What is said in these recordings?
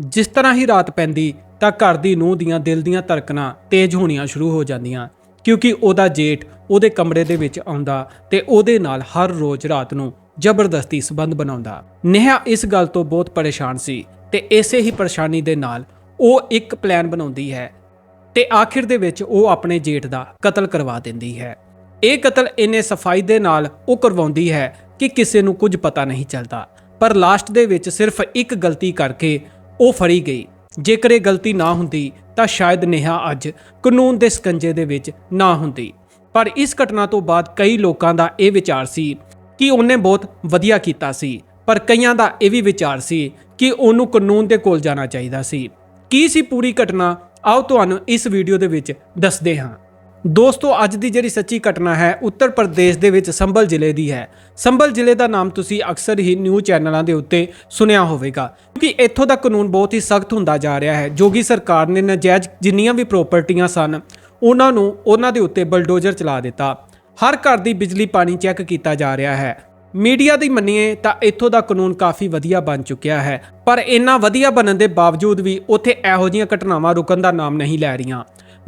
ਜਿਸ ਤਰ੍ਹਾਂ ਹੀ ਰਾਤ ਪੈਂਦੀ, ਤਾਂ ਘਰ ਦੀ ਨੂੰਹ ਦੀਆਂ ਦਿਲ ਦੀਆਂ ਧੜਕਣਾਂ ਤੇਜ਼ ਹੋਣੀਆਂ ਸ਼ੁਰੂ ਹੋ ਜਾਂਦੀਆਂ, ਕਿਉਂਕਿ ਉਹਦਾ ਜੇਠ ਉਹਦੇ ਕਮਰੇ ਦੇ ਵਿੱਚ ਆਉਂਦਾ ਤੇ ਉਹਦੇ ਨਾਲ ਹਰ ਰੋਜ਼ ਰਾਤ ਨੂੰ ਜ਼ਬਰਦਸਤੀ ਸਬੰਧ ਬਣਾਉਂਦਾ। ਨੇਹਾ ਇਸ ਗੱਲ ਤੋਂ ਬਹੁਤ ਪਰੇਸ਼ਾਨ ਸੀ ਤੇ ਇਸੇ ਹੀ ਪਰੇਸ਼ਾਨੀ ਦੇ ਨਾਲ ਉਹ ਇੱਕ ਪਲਾਨ ਬਣਾਉਂਦੀ ਹੈ ਤੇ ਆਖਿਰ ਦੇ ਵਿੱਚ ਉਹ ਆਪਣੇ ਜੇਠ ਦਾ ਕਤਲ ਕਰਵਾ ਦਿੰਦੀ ਹੈ। ਇਹ ਕਤਲ ਇੰਨੇ ਸਫ਼ਾਈ ਦੇ ਨਾਲ ਉਹ ਕਰਵਾਉਂਦੀ ਹੈ ਕਿ ਕਿਸੇ ਨੂੰ ਕੁਝ ਪਤਾ ਨਹੀਂ ਚੱਲਦਾ, ਪਰ ਲਾਸਟ ਦੇ ਵਿੱਚ ਸਿਰਫ ਇੱਕ ਗਲਤੀ ਕਰਕੇ ਉਹ ਫੜੀ ਗਈ। ਜੇਕਰ ਇਹ ਗਲਤੀ ਨਾ ਹੁੰਦੀ, ਤਾਂ ਸ਼ਾਇਦ ਨੇਹਾ ਅੱਜ ਕਾਨੂੰਨ ਦੇ ਸਕੰਜੇ ਦੇ ਵਿੱਚ ਨਾ ਹੁੰਦੀ। ਪਰ ਇਸ ਘਟਨਾ ਤੋਂ ਬਾਅਦ ਕਈ ਲੋਕਾਂ ਦਾ ਇਹ ਵਿਚਾਰ ਸੀ ਕਿ ਉਹਨੇ ਬਹੁਤ ਵਧੀਆ ਕੀਤਾ ਸੀ। ਪਰ ਕਈਆਂ ਦਾ ਇਹ ਵੀ ਵਿਚਾਰ ਸੀ ਕਿ ਉਹਨੂੰ ਕਾਨੂੰਨ ਦੇ ਕੋਲ ਜਾਣਾ ਚਾਹੀਦਾ ਸੀ। ਕੀ ਸੀ ਪੂਰੀ ਘਟਨਾ? ਆਓ ਤੁਹਾਨੂੰ ਇਸ ਵੀਡੀਓ ਦੇ ਵਿੱਚ ਦੱਸਦੇ ਹਾਂ। ਦੋਸਤੋ, ਅੱਜ ਦੀ ਜਿਹੜੀ ਸੱਚੀ ਘਟਨਾ ਹੈ, ਉੱਤਰ ਪ੍ਰਦੇਸ਼ ਦੇ ਵਿੱਚ ਸੰਭਲ ਜ਼ਿਲ੍ਹੇ ਦੀ ਹੈ। ਸੰਭਲ ਜ਼ਿਲ੍ਹੇ ਦਾ ਨਾਮ ਤੁਸੀਂ ਅਕਸਰ ਹੀ ਨਿਊਜ਼ ਚੈਨਲਾਂ ਦੇ ਉੱਤੇ ਸੁਣਿਆ ਹੋਵੇਗਾ। ਕਿਉਂਕਿ ਇੱਥੋਂ ਦਾ ਕਾਨੂੰਨ ਬਹੁਤ ਹੀ ਸਖਤ ਹੁੰਦਾ ਜਾ ਰਿਹਾ ਹੈ ਜੋਗੀ ਸਰਕਾਰ ਨੇ ਨਜਾਇਜ਼ ਜਿੰਨੀਆਂ ਵੀ ਪ੍ਰਾਪਰਟੀਆਂ ਸਨ, ਉਹਨਾਂ ਨੂੰ ਉਹਨਾਂ ਦੇ ਉੱਤੇ ਬਲਡੋਜ਼ਰ ਚਲਾ ਦਿੱਤਾ। ਹਰ ਘਰ ਦੀ ਬਿਜਲੀ ਪਾਣੀ ਚੈੱਕ ਕੀਤਾ ਜਾ ਰਿਹਾ ਹੈ। ਮੀਡੀਆ ਦੀ ਮੰਨੀਏ ਤਾਂ ਇੱਥੋਂ ਦਾ ਕਾਨੂੰਨ ਕਾਫੀ ਵਧੀਆ ਬਣ ਚੁੱਕਿਆ ਹੈ, ਪਰ ਇੰਨਾ ਵਧੀਆ ਬਣਨ ਦੇ ਬਾਵਜੂਦ ਵੀ ਉੱਥੇ ਇਹੋ ਜਿਹੀਆਂ ਘਟਨਾਵਾਂ ਰੁਕਣ ਦਾ ਨਾਮ ਨਹੀਂ ਲੈ ਰਹੀਆਂ।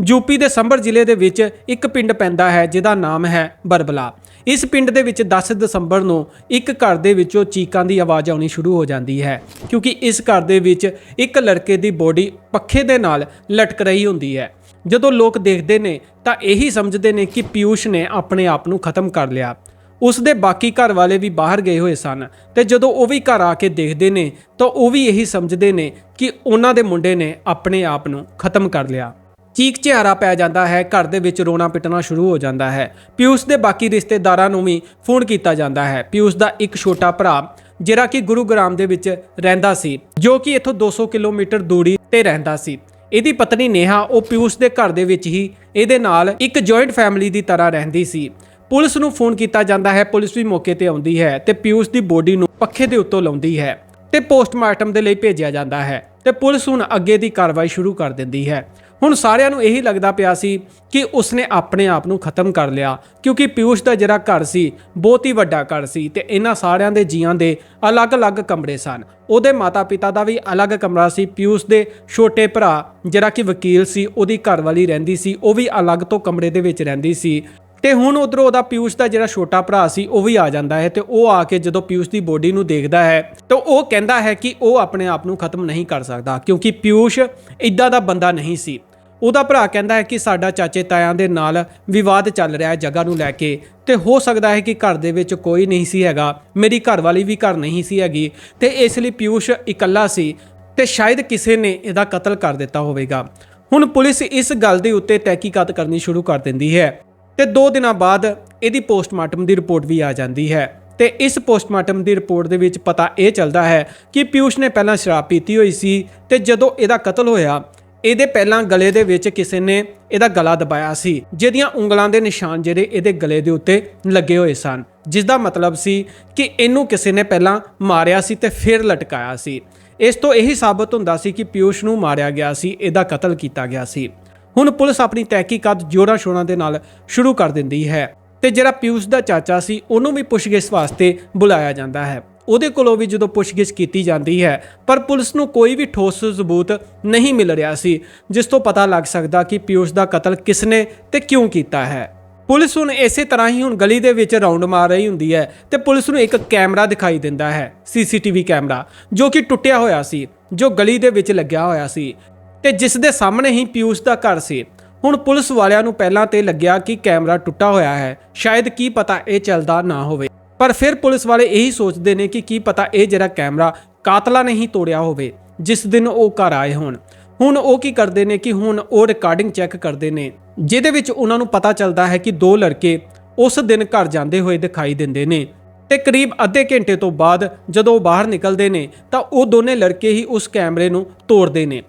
ਯੂਪੀ ਦੇ ਸੰਭਰ ਜ਼ਿਲ੍ਹੇ ਦੇ ਵਿੱਚ ਇੱਕ ਪਿੰਡ ਪੈਂਦਾ ਹੈ, ਜਿਹਦਾ ਨਾਮ ਹੈ ਬਰਬਲਾ। ਇਸ ਪਿੰਡ ਦੇ ਵਿੱਚ 10 ਦਸੰਬਰ ਨੂੰ ਇੱਕ ਘਰ ਦੇ ਵਿੱਚੋਂ ਚੀਕਾਂ ਦੀ ਆਵਾਜ਼ ਆਉਣੀ ਸ਼ੁਰੂ ਹੋ ਜਾਂਦੀ ਹੈ, ਕਿਉਂਕਿ ਇਸ ਘਰ ਦੇ ਵਿੱਚ ਇੱਕ ਲੜਕੇ ਦੀ ਬੋਡੀ ਪੱਖੇ ਦੇ ਨਾਲ ਲਟਕ ਰਹੀ ਹੁੰਦੀ ਹੈ। ਜਦੋਂ ਲੋਕ ਦੇਖਦੇ ਨੇ, ਤਾਂ ਇਹੀ ਸਮਝਦੇ ਨੇ ਕਿ ਪਿਊਸ਼ ਨੇ ਆਪਣੇ ਆਪ ਨੂੰ ਖਤਮ ਕਰ ਲਿਆ। ਉਸ ਦੇ ਬਾਕੀ ਘਰ ਵਾਲੇ ਵੀ ਬਾਹਰ ਗਏ ਹੋਏ ਸਨ ਤੇ ਜਦੋਂ ਉਹ ਵੀ ਘਰ ਆ ਕੇ ਦੇਖਦੇ ਨੇ, ਤਾਂ ਉਹ ਵੀ ਇਹੀ ਸਮਝਦੇ ਨੇ ਕਿ ਉਹਨਾਂ ਦੇ ਮੁੰਡੇ ਨੇ ਆਪਣੇ ਆਪ ਨੂੰ ਖਤਮ ਕਰ ਲਿਆ। ਚੀਕ ਚਿਹਾਰਾ ਪੈ ਜਾਂਦਾ ਹੈ, ਘਰ ਦੇ ਵਿੱਚ ਰੋਣਾ ਪਿੱਟਣਾ ਸ਼ੁਰੂ ਹੋ ਜਾਂਦਾ ਹੈ। ਪਿਊਸ਼ ਦੇ ਬਾਕੀ ਰਿਸ਼ਤੇਦਾਰਾਂ ਨੂੰ ਵੀ ਫੋਨ ਕੀਤਾ ਜਾਂਦਾ ਹੈ। ਪਿਊਸ਼ ਦਾ ਇੱਕ ਛੋਟਾ ਭਰਾ, ਜਿਹੜਾ ਕਿ ਗੁਰੂਗ੍ਰਾਮ ਦੇ ਵਿੱਚ ਰਹਿੰਦਾ ਸੀ, ਜੋ ਕਿ ਇੱਥੋਂ 200 ਕਿਲੋਮੀਟਰ ਦੂਰੀ ਤੇ ਰਹਿੰਦਾ ਸੀ। ਇਹਦੀ ਪਤਨੀ ਨੇਹਾ, ਉਹ ਪਿਊਸ਼ ਦੇ ਘਰ ਦੇ ਵਿੱਚ ਹੀ ਇਹਦੇ ਨਾਲ ਇੱਕ ਜੁਆਇੰਟ ਫੈਮਿਲੀ ਦੀ ਤਰ੍ਹਾਂ ਰਹਿੰਦੀ ਸੀ। ਪੁਲਿਸ ਨੂੰ ਫੋਨ ਕੀਤਾ ਜਾਂਦਾ ਹੈ, ਪੁਲਿਸ ਵੀ ਮੌਕੇ ਤੇ ਆਉਂਦੀ ਹੈ ਤੇ ਪਿਊਸ਼ ਦੀ ਬੋਡੀ ਨੂੰ ਪੱਖੇ ਦੇ ਉੱਤੋਂ ਲਾਉਂਦੀ ਹੈ ਤੇ ਪੋਸਟਮਾਰਟਮ ਦੇ ਲਈ ਭੇਜਿਆ ਜਾਂਦਾ ਹੈ ਤੇ ਪੁਲਿਸ ਹੁਣ ਅੱਗੇ ਦੀ ਕਾਰਵਾਈ ਸ਼ੁਰੂ ਕਰ ਦਿੰਦੀ ਹੈ। ਹੁਣ ਸਾਰਿਆਂ ਨੂੰ ਇਹੀ ਲੱਗਦਾ ਪਿਆ ਸੀ ਕਿ ਉਸਨੇ ਆਪਣੇ ਆਪ ਨੂੰ ਖਤਮ ਕਰ ਲਿਆ, ਕਿਉਂਕਿ ਪਿਊਸ਼ ਦਾ ਜਿਹੜਾ ਘਰ ਸੀ, ਬਹੁਤ ਹੀ ਵੱਡਾ ਘਰ ਸੀ ਤੇ ਇਹਨਾਂ ਸਾਰਿਆਂ ਦੇ ਜੀਆਂ ਦੇ ਅਲੱਗ-ਅਲੱਗ ਕਮਰੇ ਸਨ। ਉਹਦੇ ਮਾਤਾ-ਪਿਤਾ ਦਾ ਵੀ ਅਲੱਗ ਕਮਰਾ ਸੀ, ਪਿਊਸ਼ ਦੇ ਛੋਟੇ ਭਰਾ ਜਿਹੜਾ ਕਿ ਵਕੀਲ ਸੀ, ਉਹਦੀ ਘਰਵਾਲੀ ਰਹਿੰਦੀ ਸੀ, ਉਹ ਵੀ ਅਲੱਗ ਤੋਂ ਕਮਰੇ ਦੇ ਵਿੱਚ ਰਹਿੰਦੀ ਸੀ। ਤੇ ਹੁਣ ਉਧਰੋਂ ਉਹਦਾ ਪਿਊਸ਼ ਦਾ ਜਿਹੜਾ ਛੋਟਾ ਭਰਾ ਸੀ, ਉਹ ਵੀ ਆ ਜਾਂਦਾ ਹੈ ਤੇ ਉਹ ਆ ਕੇ ਜਦੋਂ ਪਿਊਸ਼ ਦੀ ਬੋਡੀ ਨੂੰ ਦੇਖਦਾ ਹੈ, ਤਾਂ ਉਹ ਕਹਿੰਦਾ ਹੈ ਕਿ ਉਹ ਆਪਣੇ ਆਪ ਨੂੰ ਖਤਮ ਨਹੀਂ ਕਰ ਸਕਦਾ, ਕਿਉਂਕਿ ਪਿਊਸ਼ ਇਦਾਂ ਦਾ ਬੰਦਾ ਨਹੀਂ ਸੀ। ਉਹਦਾ ਭਰਾ ਕਹਿੰਦਾ ਹੈ ਕਿ ਸਾਡਾ ਚਾਚੇ ਤਾਇਆਂ ਦੇ ਨਾਲ ਵਿਵਾਦ ਚੱਲ ਰਿਹਾ ਹੈ ਜਗ੍ਹਾ ਨੂੰ ਲੈ ਕੇ। ਤੇ ਹੋ ਸਕਦਾ ਹੈ ਕਿ ਘਰ ਦੇ ਵਿੱਚ ਕੋਈ ਨਹੀਂ ਸੀ ਹੈਗਾ। ਮੇਰੀ ਘਰ ਵਾਲੀ ਵੀ ਘਰ ਨਹੀਂ ਸੀ ਹੈਗੀ। ਤੇ ਇਸ ਲਈ ਪਿਊਸ਼ ਇਕੱਲਾ ਸੀ ਤੇ ਸ਼ਾਇਦ ਕਿਸੇ ਨੇ ਇਹਦਾ ਕਤਲ ਕਰ ਦਿੱਤਾ ਹੋਵੇਗਾ। ਹੁਣ ਪੁਲਿਸ ਇਸ ਗੱਲ ਦੇ ਉੱਤੇ ਤਹਿਕੀਕਾਤ ਕਰਨੀ ਸ਼ੁਰੂ ਕਰ ਦਿੰਦੀ ਹੈ। ਤੇ 2 ਦਿਨਾਂ ਬਾਅਦ ਇਹਦੀ ਪੋਸਟਮਾਰਟਮ ਦੀ ਰਿਪੋਰਟ ਵੀ ਆ ਜਾਂਦੀ ਹੈ। ਤੇ ਇਸ ਪੋਸਟਮਾਰਟਮ ਦੀ ਰਿਪੋਰਟ ਦੇ ਵਿੱਚ ਪਤਾ ਇਹ ਚੱਲਦਾ ਹੈ ਕਿ ਪਿਊਸ਼ ਨੇ ਪਹਿਲਾਂ ਸ਼ਰਾਬ ਪੀਤੀ ਹੋਈ ਸੀ ਤੇ ਜਦੋਂ ਇਹਦਾ ਕਤਲ ਹੋਇਆ ਇਹਦੇ ਪਹਿਲਾਂ ਗਲੇ ਦੇ ਵਿੱਚ ਕਿਸੇ ਨੇ ਇਹਦਾ ਗਲਾ ਦਬਾਇਆ ਸੀ। ਜਿਹਦੀਆਂ ਉਂਗਲਾਂ ਦੇ ਨਿਸ਼ਾਨ ਜਿਹੜੇ ਇਹਦੇ ਗਲੇ ਦੇ ਉੱਤੇ ਲੱਗੇ ਹੋਏ ਸਨ। ਜਿਸ ਦਾ ਮਤਲਬ ਸੀ ਕਿ ਇਹਨੂੰ ਕਿਸੇ ਨੇ ਪਹਿਲਾਂ ਮਾਰਿਆ ਸੀ ਤੇ ਫਿਰ ਲਟਕਾਇਆ ਸੀ। ਇਸ ਤੋਂ ਇਹੀ ਸਾਬਤ ਹੁੰਦਾ ਸੀ ਕਿ ਪਿਊਸ਼ ਨੂੰ ਮਾਰਿਆ ਗਿਆ ਸੀ, ਇਹਦਾ ਕਤਲ ਕੀਤਾ ਗਿਆ ਸੀ। ਹੁਣ ਪੁਲਿਸ ਆਪਣੀ ਤਹਿਕੀਕਾਤ ਜੋਰਾਂ ਸ਼ੋਰਾਂ ਦੇ ਨਾਲ ਸ਼ੁਰੂ ਕਰ ਦਿੰਦੀ ਹੈ ਤੇ ਜਿਹੜਾ ਪਿਊਸ਼ ਦਾ ਚਾਚਾ ਸੀ, ਉਹਨੂੰ ਵੀ ਪੁੱਛਗਿੱਛ ਵਾਸਤੇ ਬੁਲਾਇਆ ਜਾਂਦਾ ਹੈ। ਉਹਦੇ ਕੋਲੋਂ ਵੀ ਜਦੋਂ ਪੁੱਛਗਿੱਛ ਕੀਤੀ ਜਾਂਦੀ ਹੈ, ਪਰ ਪੁਲਿਸ ਨੂੰ ਕੋਈ ਵੀ ਠੋਸ ਸਬੂਤ ਨਹੀਂ ਮਿਲ ਰਿਹਾ ਸੀ, ਜਿਸ ਤੋਂ ਪਤਾ ਲੱਗ ਸਕਦਾ ਕਿ ਪਿਊਸ਼ ਦਾ ਕਤਲ ਕਿਸਨੇ ਤੇ ਕਿਉਂ ਕੀਤਾ ਹੈ। ਪੁਲਿਸ ਹੁਣ ਇਸੇ ਤਰ੍ਹਾਂ ਹੀ ਹੁਣ ਗਲੀ ਦੇ ਵਿੱਚ ਰਾਉਂਡ ਮਾਰ ਰਹੀ ਹੁੰਦੀ ਹੈ ਤੇ ਪੁਲਿਸ ਨੂੰ ਇੱਕ ਕੈਮਰਾ ਦਿਖਾਈ ਦਿੰਦਾ ਹੈ, ਸੀਸੀਟੀਵੀ ਕੈਮਰਾ, ਜੋ ਕਿ ਟੁੱਟਿਆ ਹੋਇਆ ਸੀ, ਜੋ ਗਲੀ ਦੇ ਵਿੱਚ ਲੱਗਿਆ ਹੋਇਆ ਸੀ। ਤੇ ਜਿਸ ਦੇ ਸਾਹਮਣੇ ਹੀ ਪਿਊਸ਼ ਦਾ ਘਰ ਸੀ। ਹੁਣ ਪੁਲਿਸ ਵਾਲਿਆਂ ਨੂੰ ਪਹਿਲਾਂ ਤੇ ਲੱਗਿਆ ਕਿ ਕੈਮਰਾ ਟੁੱਟਾ ਹੋਇਆ ਹੈ, ਸ਼ਾਇਦ ਕੀ ਪਤਾ ਇਹ ਚੱਲਦਾ ਨਾ ਹੋਵੇ। ਪਰ ਫਿਰ ਪੁਲਿਸ ਵਾਲੇ ਇਹੀ ਸੋਚਦੇ ਨੇ ਕਿ ਕੀ ਪਤਾ ਇਹ ਜਿਹੜਾ ਕੈਮਰਾ ਕਾਤਲਾ ਨਹੀਂ ਤੋੜਿਆ ਹੋਵੇ, ਜਿਸ ਦਿਨ ਉਹ ਘਰ ਆਏ ਹੋਣ। ਹੁਣ ਉਹ ਕੀ ਕਰਦੇ ਨੇ ਕਿ ਹੁਣ ਉਹ ਰਿਕਾਰਡਿੰਗ ਚੈੱਕ ਕਰਦੇ ਨੇ, ਜਿਹਦੇ ਵਿੱਚ ਉਹਨਾਂ ਨੂੰ ਪਤਾ ਚੱਲਦਾ ਹੈ ਕਿ ਦੋ ਲੜਕੇ ਉਸ ਦਿਨ ਘਰ ਜਾਂਦੇ ਹੋਏ ਦਿਖਾਈ ਦਿੰਦੇ ਨੇ ਤੇ ਕਰੀਬ ਅੱਧੇ ਘੰਟੇ ਤੋਂ ਬਾਅਦ ਜਦੋਂ ਉਹ ਬਾਹਰ ਨਿਕਲਦੇ ਨੇ, ਤਾਂ ਉਹ ਦੋਨੇ ਲੜਕੇ ਹੀ ਉਸ ਕੈਮਰੇ ਨੂੰ ਤੋੜਦੇ ਨੇ।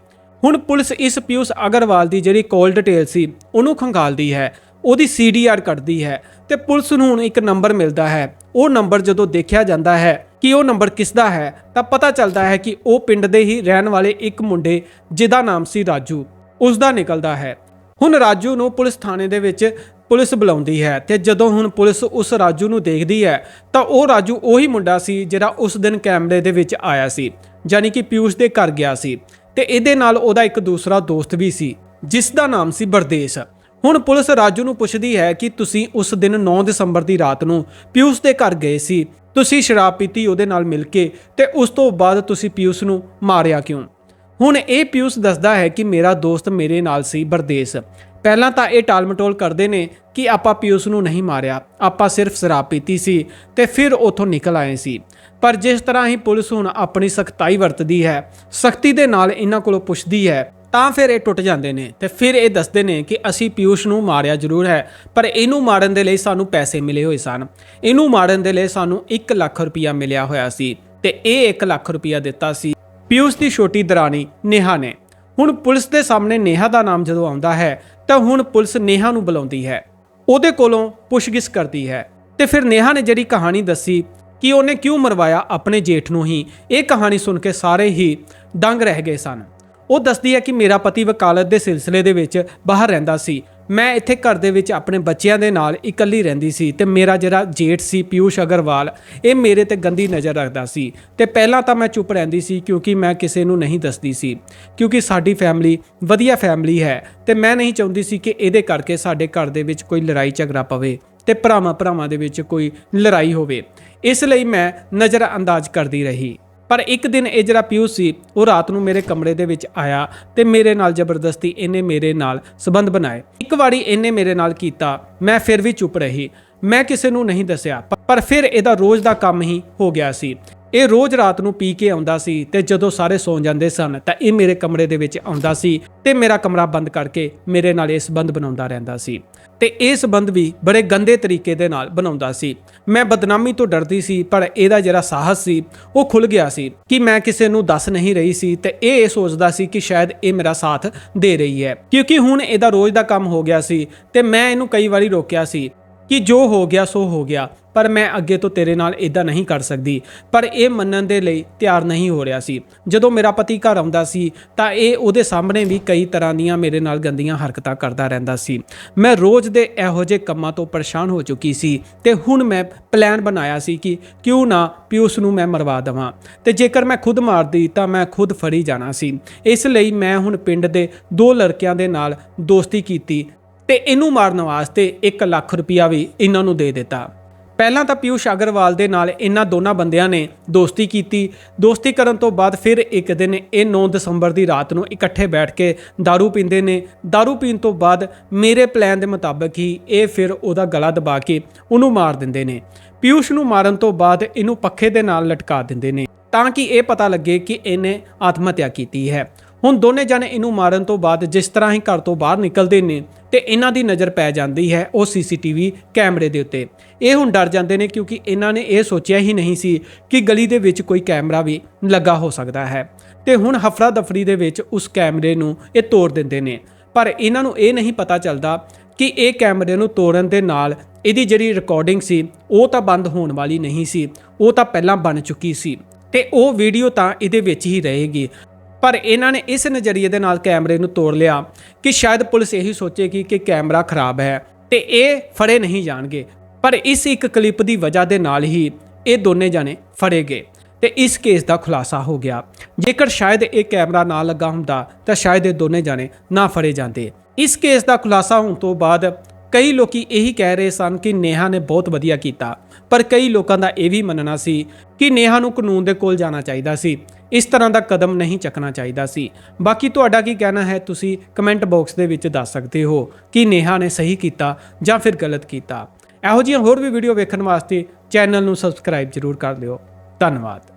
ਹੁਣ ਪੁਲਿਸ ਇਸ ਪਿਊਸ ਅਗਰਵਾਲ ਦੀ ਜਿਹੜੀ ਕੋਲ ਡਿਟੇਲ ਸੀ, ਉਹਨੂੰ ਖੰਗਾਲਦੀ ਹੈ। ਉਹਦੀ ਸੀਡੀਆਰ ਕੱਢਦੀ ਹੈ ਤੇ ਪੁਲਿਸ ਨੂੰ ਹੁਣ ਇੱਕ ਨੰਬਰ ਮਿਲਦਾ ਹੈ। ਉਹ ਨੰਬਰ ਜਦੋਂ ਦੇਖਿਆ ਜਾਂਦਾ ਹੈ ਕਿ ਉਹ ਨੰਬਰ ਕਿਸ ਦਾ ਹੈ, ਤਾਂ ਪਤਾ ਚੱਲਦਾ ਹੈ ਕਿ ਉਹ ਪਿੰਡ ਦੇ ਹੀ ਰਹਿਣ ਵਾਲੇ ਇੱਕ ਮੁੰਡੇ ਜਿਹਦਾ ਨਾਮ ਸੀ ਰਾਜੂ। ਉਸ ਦਾ ਨਿਕਲਦਾ ਹੈ। ਹੁਣ ਰਾਜੂ ਨੂੰ ਪੁਲਿਸ ਥਾਣੇ ਦੇ ਵਿੱਚ ਪੁਲਿਸ ਬੁਲਾਉਂਦੀ ਹੈ ਤੇ ਜਦੋਂ ਹੁਣ ਪੁਲਿਸ ਉਸ ਰਾਜੂ ਨੂੰ ਦੇਖਦੀ ਹੈ, ਤਾਂ ਉਹ ਰਾਜੂ ਉਹੀ ਮੁੰਡਾ ਸੀ ਜਿਹੜਾ ਉਸ ਦਿਨ ਕੈਮਰੇ ਦੇ ਵਿੱਚ ਆਇਆ ਸੀ, ਯਾਨੀ ਕਿ ਪਿਊਸ਼ ਦੇ ਘਰ ਗਿਆ ਸੀ ਤੇ ਇਹਦੇ ਨਾਲ ਉਹਦਾ ਇੱਕ ਦੂਸਰਾ ਦੋਸਤ ਵੀ ਸੀ ਜਿਸ ਦਾ ਨਾਮ ਸੀ ਬਰਦੇਸ। ਹੁਣ ਪੁਲਿਸ ਰਾਜੂ ਨੂੰ ਪੁੱਛਦੀ ਹੈ ਕਿ ਤੁਸੀਂ ਉਸ ਦਿਨ 9 ਦਸੰਬਰ ਦੀ ਰਾਤ ਨੂੰ ਪਿਊਸ਼ ਦੇ ਘਰ ਗਏ ਸੀ। ਤੁਸੀਂ ਸ਼ਰਾਬ ਪੀਤੀ ਉਹਦੇ ਨਾਲ ਮਿਲ ਕੇ ਤੇ ਉਸ ਤੋਂ ਬਾਅਦ ਤੁਸੀਂ ਪਿਊਸ਼ ਨੂੰ ਮਾਰਿਆ ਕਿਉਂ? ਹੁਣ ਇਹ ਪਿਊਸ ਦੱਸਦਾ ਹੈ ਕਿ ਮੇਰਾ ਦੋਸਤ ਮੇਰੇ ਨਾਲ ਸੀ ਬਰਦੇਸ। ਪਹਿਲਾਂ ਤਾਂ ਇਹ ਟਾਲਮਟੋਲ ਕਰਦੇ ਨੇ ਕਿ ਆਪਾਂ ਪਿਊਸ ਨੂੰ ਨਹੀਂ ਮਾਰਿਆ। ਆਪਾਂ ਸਿਰਫ ਸ਼ਰਾਬ ਪੀਤੀ ਸੀ ਤੇ ਫਿਰ ਉਥੋਂ ਨਿਕਲ ਆਏ ਸੀ। ਪਰ ਜਿਸ ਤਰ੍ਹਾਂ ਹੀ ਪੁਲਿਸ ਹੁਣ ਆਪਣੀ ਸਖਤਾਈ ਵਰਤਦੀ ਹੈ, ਸਖਤੀ ਦੇ ਨਾਲ ਇਹਨਾਂ ਕੋਲੋਂ ਪੁੱਛਦੀ ਹੈ ਤਾਂ ਫਿਰ ਇਹ ਟੁੱਟ ਜਾਂਦੇ ਨੇ ਤੇ ਫਿਰ ਇਹ ਦੱਸਦੇ ਨੇ ਕਿ ਅਸੀਂ ਪਿਊਸ਼ ਨੂੰ ਮਾਰਿਆ ਜ਼ਰੂਰ ਹੈ, ਪਰ ਇਹਨੂੰ ਮਾਰਨ ਦੇ ਲਈ ਸਾਨੂੰ ਪੈਸੇ ਮਿਲੇ ਹੋਏ ਸਨ। ਇਹਨੂੰ ਮਾਰਨ ਦੇ ਲਈ ਸਾਨੂੰ 1 ਲੱਖ ਰੁਪਇਆ ਮਿਲਿਆ ਹੋਇਆ ਸੀ ਤੇ ਇਹ 1 ਲੱਖ ਰੁਪਇਆ ਦਿੱਤਾ ਸੀ। ਪਿਊਸ਼ ਦੀ ਛੋਟੀ ਦਰਾਣੀ ਨੇਹਾ ਨੇ। ਹੁਣ ਪੁਲਿਸ ਦੇ ਸਾਹਮਣੇ ਨੇਹਾ ਦਾ ਨਾਮ ਜਦੋਂ ਆਉਂਦਾ ਹੈ, ਤਾਂ ਹੁਣ ਪੁਲਿਸ ਨੇਹਾ ਨੂੰ ਬੁਲਾਉਂਦੀ ਹੈ। ਉਹਦੇ ਕੋਲੋਂ ਪੁੱਛਗਿੱਛ ਕਰਦੀ ਹੈ ਤੇ ਫਿਰ ਨੇਹਾ ਨੇ ਜਿਹੜੀ ਕਹਾਣੀ ਦੱਸੀ ਕਿ ਉਹਨੇ ਕਿਉਂ ਮਰਵਾਇਆ ਆਪਣੇ ਜੇਠ ਨੂੰ ਹੀ, ਇਹ ਕਹਾਣੀ ਸੁਣ ਕੇ ਸਾਰੇ ਹੀ ਦੰਗ ਰਹਿ ਗਏ ਸਨ। ਉਹ ਦੱਸਦੀ ਹੈ ਕਿ ਮੇਰਾ ਪਤੀ ਵਕਾਲਤ ਦੇ ਸਿਲਸਿਲੇ ਦੇ ਵਿੱਚ ਬਾਹਰ ਰਹਿੰਦਾ ਸੀ। ਮੈਂ ਇੱਥੇ ਘਰ ਦੇ ਵਿੱਚ ਆਪਣੇ ਬੱਚਿਆਂ ਦੇ ਨਾਲ ਇਕੱਲੀ ਰਹਿੰਦੀ ਸੀ ਤੇ ਮੇਰਾ ਜਿਹੜਾ ਜੇਠ ਸੀ, ਪਿਊਸ਼ ਅਗਰਵਾਲ, ਇਹ ਮੇਰੇ ਤੇ ਗੰਦੀ ਨਜ਼ਰ ਰੱਖਦਾ ਸੀ। ਤੇ ਪਹਿਲਾਂ ਤਾਂ ਮੈਂ ਚੁੱਪ ਰਹਿੰਦੀ ਸੀ ਕਿਉਂਕਿ ਮੈਂ ਕਿਸੇ ਨੂੰ ਨਹੀਂ ਦੱਸਦੀ ਸੀ। ਕਿਉਂਕਿ ਸਾਡੀ ਫੈਮਿਲੀ ਵਧੀਆ ਫੈਮਿਲੀ ਹੈ ਤੇ ਮੈਂ ਨਹੀਂ ਚਾਹੁੰਦੀ ਸੀ ਕਿ ਇਹਦੇ ਕਰਕੇ ਸਾਡੇ ਘਰ ਦੇ ਵਿੱਚ ਕੋਈ ਲੜਾਈ ਝਗੜਾ ਪਵੇ ਤੇ ਭਰਾਵਾਂ ਭਰਾਵਾਂ ਦੇ ਵਿੱਚ ਕੋਈ ਲੜਾਈ ਹੋਵੇ। ਇਸ ਲਈ ਮੈਂ ਨਜ਼ਰ ਅੰਦਾਜ਼ ਕਰਦੀ ਰਹੀ। ਪਰ ਇੱਕ ਦਿਨ ਇਹ ਜਿਹੜਾ ਪਿਊਸ ਸੀ, ਉਹ ਰਾਤ ਨੂੰ ਮੇਰੇ ਕਮਰੇ ਦੇ ਵਿੱਚ ਆਇਆ ਤੇ ਮੇਰੇ ਨਾਲ ਜ਼ਬਰਦਸਤੀ ਇਹਨੇ ਮੇਰੇ ਨਾਲ ਸਬੰਧ ਬਣਾਏ। ਇੱਕ ਵਾਰੀ ਇਹਨੇ ਮੇਰੇ ਨਾਲ ਕੀਤਾ, ਮੈਂ ਫਿਰ ਵੀ ਚੁੱਪ ਰਹੀ। ਮੈਂ ਕਿਸੇ ਨੂੰ ਨਹੀਂ ਦੱਸਿਆ, ਪਰ ਫਿਰ ਇਹਦਾ ਰੋਜ਼ ਦਾ ਕੰਮ ਹੀ ਹੋ ਗਿਆ ਸੀ। ਇਹ ਰੋਜ਼ ਰਾਤ ਨੂੰ ਪੀ ਕੇ ਆਉਂਦਾ ਸੀ ਤੇ ਜਦੋਂ ਸਾਰੇ ਸੌਂ ਜਾਂਦੇ ਸਨ ਤਾਂ ਇਹ ਮੇਰੇ ਕਮਰੇ ਦੇ ਵਿੱਚ ਆਉਂਦਾ ਸੀ ਤੇ ਮੇਰਾ ਕਮਰਾ ਬੰਦ ਕਰਕੇ ਮੇਰੇ ਨਾਲ ਇਹ ਸਬੰਧ ਬਣਾਉਂਦਾ ਰਹਿੰਦਾ ਸੀ। ਤੇ ਇਹ ਸਬੰਧ ਵੀ ਬੜੇ ਗੰਦੇ ਤਰੀਕੇ ਦੇ ਨਾਲ ਬਣਾਉਂਦਾ ਸੀ। ਮੈਂ ਬਦਨਾਮੀ ਤੋਂ ਡਰਦੀ ਸੀ, ਪਰ ਇਹਦਾ ਜਿਹੜਾ ਸਾਹਸ ਸੀ, ਉਹ ਖੁੱਲ ਗਿਆ ਸੀ ਕਿ ਮੈਂ ਕਿਸੇ ਨੂੰ ਦੱਸ ਨਹੀਂ ਰਹੀ ਸੀ ਤੇ ਇਹ ਇਹ ਸੋਚਦਾ ਸੀ ਕਿ ਸ਼ਾਇਦ ਇਹ ਮੇਰਾ ਸਾਥ ਦੇ ਰਹੀ ਹੈ। ਕਿਉਂਕਿ ਹੁਣ ਇਹਦਾ ਰੋਜ਼ ਦਾ ਕੰਮ ਹੋ ਗਿਆ ਸੀ ਤੇ ਮੈਂ ਇਹਨੂੰ ਕਈ ਵਾਰੀ ਰੋਕਿਆ ਸੀ ਕਿ ਜੋ ਹੋ ਗਿਆ ਸੋ ਹੋ ਗਿਆ। ਪਰ ਮੈਂ ਅੱਗੇ ਤੋਂ ਤੇਰੇ ਨਾਲ ਇਦਾਂ ਨਹੀਂ ਕਰ ਸਕਦੀ। ਪਰ ਇਹ ਮੰਨਣ ਦੇ ਲਈ ਤਿਆਰ ਨਹੀਂ ਹੋ ਰਿਹਾ ਸੀ। ਜਦੋਂ ਮੇਰਾ ਪਤੀ ਘਰ ਆਉਂਦਾ ਸੀ, ਤਾਂ ਇਹ ਉਹਦੇ ਸਾਹਮਣੇ ਵੀ ਕਈ ਤਰ੍ਹਾਂ ਦੀਆਂ ਮੇਰੇ ਨਾਲ ਗੰਦੀਆਂ ਹਰਕਤਾਂ ਕਰਦਾ ਰਹਿੰਦਾ ਸੀ। ਮੈਂ ਰੋਜ਼ ਦੇ ਇਹੋ ਜਿਹੇ ਕੰਮਾਂ ਤੋਂ ਪਰੇਸ਼ਾਨ ਹੋ ਚੁੱਕੀ ਸੀ ਤੇ ਹੁਣ ਮੈਂ ਪਲਾਨ ਬਣਾਇਆ ਸੀ ਕਿ ਕਿਉਂ ਨਾ ਪਿਊਸ ਨੂੰ ਮੈਂ ਮਰਵਾ ਦੇਵਾਂ। ਤੇ ਜੇਕਰ ਮੈਂ ਖੁਦ ਮਾਰਦੀ, ਤਾਂ ਮੈਂ ਖੁਦ ਫੜੀ ਜਾਣਾ ਸੀ। ਇਸ ਲਈ ਮੈਂ ਹੁਣ ਪਿੰਡ ਦੇ ਦੋ ਲੜਕਿਆਂ ਦੇ ਨਾਲ ਦੋਸਤੀ ਕੀਤੀ ਤੇ ਇਹਨੂੰ ਮਾਰਨ ਵਾਸਤੇ 1 ਲੱਖ ਰੁਪਇਆ ਵੀ ਇਹਨਾਂ ਨੂੰ ਦੇ ਦਿੱਤਾ। ਪਹਿਲਾਂ ਤਾਂ ਪਿਊਸ਼ ਅਗਰਵਾਲ ਦੇ ਨਾਲ ਇਹਨਾਂ ਦੋਨਾਂ ਬੰਦਿਆਂ ਨੇ ਦੋਸਤੀ ਕੀਤੀ ਦੋਸਤੀ ਕਰਨ ਤੋਂ ਬਾਅਦ ਫਿਰ ਇੱਕ ਦਿਨ ਇਹ 9 ਦਸੰਬਰ ਦੀ ਰਾਤ ਨੂੰ ਇਕੱਠੇ ਬੈਠ ਕੇ दारू ਪੀਂਦੇ ਨੇ दारू ਪੀਣ ਤੋਂ ਬਾਅਦ ਮੇਰੇ ਪਲਾਨ ਦੇ ਮੁਤਾਬਕ ਹੀ ਇਹ ਫਿਰ ਉਹਦਾ ਗਲਾ ਦਬਾ ਕੇ ਉਹਨੂੰ ਮਾਰ ਦਿੰਦੇ ਨੇ ਪਿਊਸ਼ ਨੂੰ ਮਾਰਨ ਤੋਂ ਬਾਅਦ ਇਹਨੂੰ ਪੱਖੇ ਦੇ ਨਾਲ ਲਟਕਾ ਦਿੰਦੇ ਨੇ ਤਾਂ ਕਿ ਇਹ ਪਤਾ ਲੱਗੇ ਕਿ ਇਹਨੇ ਆਤਮ ਹੱਤਿਆ ਕੀਤੀ ਹੈ ਹੁਣ ਦੋਨੇ ਜਣੇ ਇਹਨੂੰ ਮਾਰਨ ਤੋਂ ਬਾਅਦ ਜਿਸ ਤਰ੍ਹਾਂ ਹੀ ਘਰ ਤੋਂ ਬਾਹਰ ਨਿਕਲਦੇ ਨੇ ਤੇ ਇਹਨਾਂ ਦੀ ਨਜ਼ਰ ਪੈ ਜਾਂਦੀ ਹੈ ਉਹ ਸੀਸੀਟੀਵੀ ਕੈਮਰੇ ਦੇ ਉੱਤੇ। ਇਹ ਹੁਣ ਡਰ ਜਾਂਦੇ ਨੇ ਕਿਉਂਕਿ ਇਹਨਾਂ ਨੇ ਇਹ ਸੋਚਿਆ ਹੀ ਨਹੀਂ ਸੀ ਕਿ ਗਲੀ ਦੇ ਵਿੱਚ ਕੋਈ ਕੈਮਰਾ ਵੀ ਲੱਗਾ ਹੋ ਸਕਦਾ ਹੈ। ਤੇ ਹੁਣ ਹਫੜਾ ਦਫੜੀ ਦੇ ਵਿੱਚ ਉਸ ਕੈਮਰੇ ਨੂੰ ਇਹ ਤੋੜ ਦਿੰਦੇ ਨੇ। ਪਰ ਇਹਨਾਂ ਨੂੰ ਇਹ ਨਹੀਂ ਪਤਾ ਚੱਲਦਾ ਕਿ ਇਹ ਕੈਮਰੇ ਨੂੰ ਤੋੜਨ ਦੇ ਨਾਲ ਇਹਦੀ ਜਿਹੜੀ ਰਿਕਾਰਡਿੰਗ ਸੀ, ਉਹ ਤਾਂ ਬੰਦ ਹੋਣ ਵਾਲੀ ਨਹੀਂ ਸੀ, ਉਹ ਤਾਂ ਪਹਿਲਾਂ ਬਣ ਚੁੱਕੀ ਸੀ। ਤੇ ਉਹ ਵੀਡੀਓ ਤਾਂ ਇਹਦੇ ਵਿੱਚ ਹੀ ਰਹੇਗੀ। ਪਰ ਇਹਨਾਂ ਨੇ ਇਸ ਨਜ਼ਰੀਏ ਦੇ ਨਾਲ ਕੈਮਰੇ ਨੂੰ ਤੋੜ ਲਿਆ ਕਿ ਸ਼ਾਇਦ ਪੁਲਿਸ ਇਹੀ ਸੋਚੇਗੀ ਕਿ ਕੈਮਰਾ ਖਰਾਬ ਹੈ ਤੇ ਇਹ ਫੜੇ ਨਹੀਂ ਜਾਣਗੇ। ਪਰ ਇਸ ਇੱਕ ਕਲਿੱਪ ਦੀ ਵਜ੍ਹਾ ਦੇ ਨਾਲ ਹੀ ਇਹ ਦੋਨੇ ਜਾਣੇ ਫੜੇ ਗਏ ਤੇ ਇਸ ਕੇਸ ਦਾ ਖੁਲਾਸਾ ਹੋ ਗਿਆ। ਜੇਕਰ ਸ਼ਾਇਦ ਇਹ ਕੈਮਰਾ ਨਾ ਲੱਗਾ ਹੁੰਦਾ ਤਾਂ ਸ਼ਾਇਦ ਇਹ ਦੋਨੇ ਜਾਣੇ ਨਾ ਫੜੇ ਜਾਂਦੇ। ਇਸ ਕੇਸ ਦਾ ਖੁਲਾਸਾ ਹੋਣ ਤੋਂ ਬਾਅਦ ਕਈ ਲੋਕੀ ਇਹੀ ਕਹਿ ਰਹੇ ਸਨ ਕਿ ਨੇਹਾ ਨੇ ਬਹੁਤ ਵਧੀਆ ਕੀਤਾ। ਪਰ ਕਈ ਲੋਕਾਂ ਦਾ ਇਹ ਵੀ ਮੰਨਣਾ ਸੀ ਕਿ ਨੇਹਾ ਨੂੰ ਕਾਨੂੰਨ ਦੇ ਕੋਲ ਜਾਣਾ ਚਾਹੀਦਾ ਸੀ। ਇਸ ਤਰ੍ਹਾਂ ਦਾ ਕਦਮ ਨਹੀਂ ਚੱਕਣਾ ਚਾਹੀਦਾ ਸੀ। ਬਾਕੀ ਤੁਹਾਡਾ ਕੀ ਕਹਿਣਾ ਹੈ, ਤੁਸੀਂ ਕਮੈਂਟ ਬਾਕਸ ਦੇ ਵਿੱਚ ਦੱਸ ਸਕਦੇ ਹੋ ਕਿ ਨੇਹਾ ਨੇ ਸਹੀ ਕੀਤਾ ਜਾਂ ਫਿਰ ਗਲਤ ਕੀਤਾ। ਇਹੋ ਜਿਹੀਆਂ ਹੋਰ ਵੀ ਵੀਡੀਓ ਵੇਖਣ ਵਾਸਤੇ ਚੈਨਲ ਨੂੰ ਸਬਸਕ੍ਰਾਈਬ ਜ਼ਰੂਰ ਕਰ ਲਿਓ। ਧੰਨਵਾਦ।